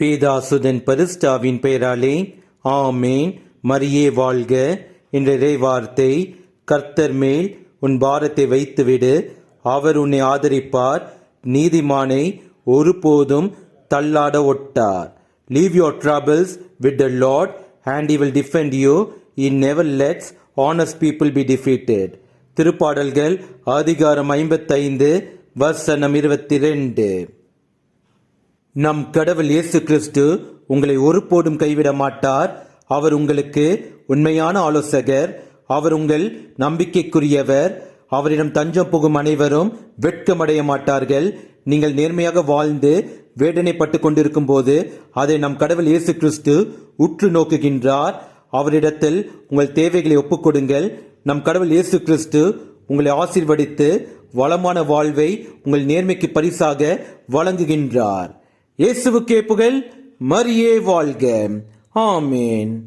பேதாசுதன் பரிஸ்டாவின் பெயராலே ஆமேன். மரியே வாழ்க. என்ற இறைவார்த்தை கர்த்தர் மேல் உன் பாரத்தை வைத்துவிடு. அவர் உன்னை ஆதரிப்பார். நீதிமானை ஒருபோதும் தள்ளாட ஒட்டார். Leave your troubles with the Lord and will will defend in never lets lets honest be defeated திருப்பாடல்கள் அதிகாரம் ஐம்பத்தைந்து வசனம் இருபத்தி ரெண்டு நம் கடவுள் இயேசு கிறிஸ்து உங்களை ஒருபோதும் கைவிட மாட்டார். அவர் உங்களுக்கு உண்மையான ஆலோசகர். அவர் உங்கள் நம்பிக்கைக்குரியவர். அவரிடம் தஞ்சம் புகும் அனைவரும் வெட்கமடைய மாட்டார்கள். நீங்கள் நேர்மையாக வாழ்ந்து வேதனைப்பட்டு கொண்டிருக்கும் போது அதை நம் கடவுள் இயேசு கிறிஸ்து உற்று நோக்குகின்றார். அவரிடத்தில் உங்கள் தேவைகளை ஒப்புக்கொடுங்கள் நம் கடவுள் இயேசு கிறிஸ்து உங்களை ஆசீர்வதித்து வளமான வாழ்வை உங்கள் நேர்மைக்கு பரிசாக வழங்குகின்றார். இயேசுவுக்கே புகழ் மரியே வாழ்க. ஆமேன்.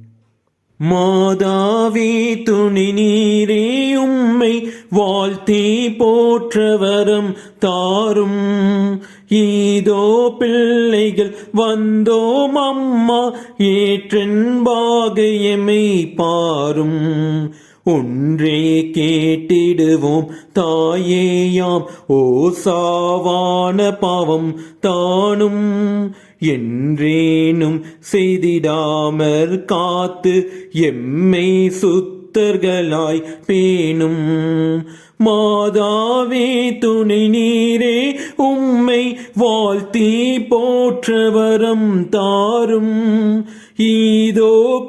மாதாவே துணி நீரே உம்மை வாழ்த்தி போற்றவரம் தாரும். ஈதோ பிள்ளைகள் வந்தோம் அம்மா ஏற்றென்பாக எமை பாரும். ஒன்றே கேட்டிடுவோம் தாயேயாம். ஓ சாவான பாவம் தானும் என்றேனும் செய்திடாமற் காத்து எம்மை சுத்தர்களாய் பேணும். மாதாவே துணை நீரே உம்மை வாழ்த்தி போற்றவரம் தாரும். ஈதோ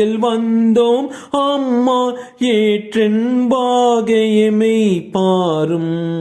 பிள்ளைகள் வந்தோம். அம்மா ஏற்றென்பாக எமை பாரும்.